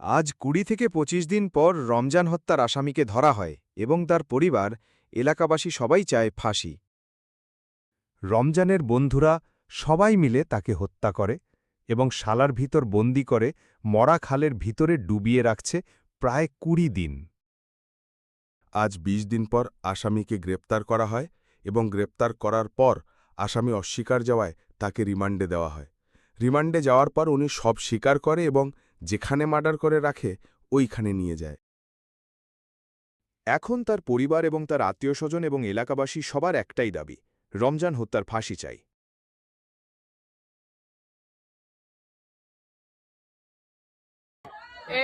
আজ কুড়ি থেকে পঁচিশ দিন পর রমজান হত্যার আসামিকে ধরা হয় এবং তার পরিবার, এলাকাবাসী সবাই চায় ফাঁসি। রমজানের বন্ধুরা সবাই মিলে তাকে হত্যা করে এবং শালার ভিতর বন্দি করে মরা খালের ভিতরে ডুবিয়ে রাখছে প্রায় কুড়ি দিন। আজ ২০ দিন পর আসামিকে গ্রেপ্তার করা হয় এবং গ্রেপ্তার করার পর আসামি অস্বীকার যাওয়ায় তাকে রিমান্ডে দেওয়া হয়। রিমান্ডে যাওয়ার পর উনি সব স্বীকার করে এবং যেখানে মার্ডার করে রাখে ওইখানে নিয়ে যায়। এখন তার পরিবার এবং তার আত্মীয় স্বজন এবং এলাকাবাসী সবার একটাই দাবি রমজান হত্যার ফাঁসি চাই।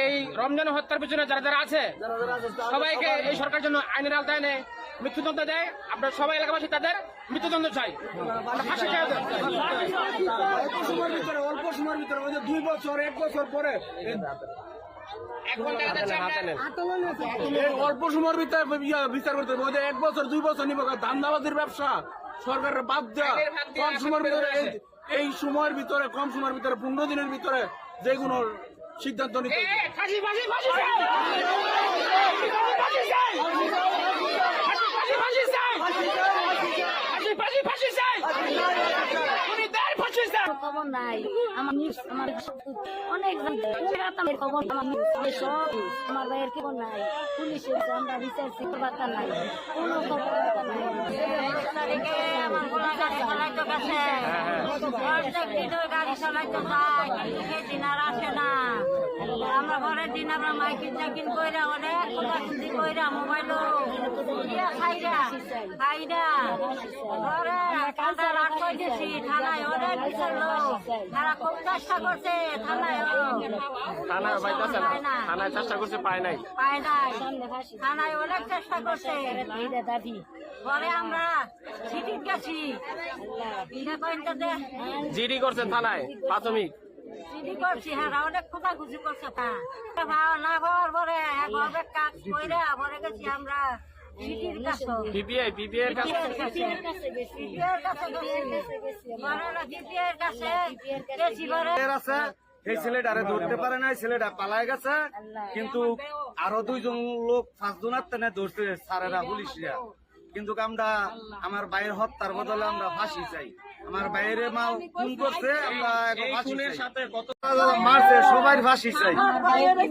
এই রমজান হত্যার পিছনে যারা যারা আছে সবাইকে এই সরকার জন্য আইনের আওতায় এনে মৃত্যুদণ্ড দেয়। আপনার সবাই এলাকাবাসী তাদের মৃত্যুদণ্ড চাই। ফাঁসি চাই সময়ের ভিতরে যে দুই বছর এক বছর পরে অল্প সময়ের ভিতরে বিচার করতে হবে। এক বছর দুই বছর নিব ধান্দাবাজির ব্যবসা সরকারের বাদ দেওয়া কম সময়ের ভিতরে। এই সময়ের ভিতরে কম সময়ের ভিতরে পনেরো দিনের ভিতরে যে কোনো সিদ্ধান্ত নিতে হবে। এই, ফাঁসি, ফাঁসি, ফাঁসি চাই। ফাঁসি, ফাঁসি চাই। ফাঁসি, ফাঁসি চাই। ফাঁসি, ফাঁসি, ফাঁসি চাই। উনি দেয় ফাঁসি চাই। আমার নিউজ আমার অনেক আমার সব আমার ভাইয়ের খবর নাই। পুলিশের আমরা তারিখে আমার ঘরের দিন, আমরা মাইকিন চাকিন কইরা, অনেক কইরা মোবাইলও। ইয়া খাইরা খাইরা ঘরে কাঁচা রাত কইতেছি থানায় অনেক বিচার তারা খুব চেষ্টা করছে থানায় থানায় পাইতেছে না। পায় না। থানায় চেষ্টা করছে পায় নাই। পায় নাই। থানায় অনেক চেষ্টা করছে। পরে আমরা সিটির গেছি। এটা কইতে দে জিডি করছে থানায় প্রাথমিক। করছি হ্যাঁ অনেক খোঁজাখুঁজি করছে হ্যাঁ। না হওয়ার পরে হবে কাজ কইরা পরে গেছি আমরা। পিপিআই পিপিআই এর কাছে? আছে। ছেলেটারে ধরতে পারে না এই ছেলেটা পালায় গেছে। কিন্তু আরও দুইজন লোক পাঁচজন আত্মনে ধরতে সারেরা পুলিশরা। কিন্তু আমরা আমার বাইরের হত্যার বদলে আমরা ফাঁসি চাই। আমার বাইরে মা খুন করছে আমরা এখন এই ফাঁসি খুনের চাই। সাথে কত মারছে সবাই ফাঁসি চাই। বাইরে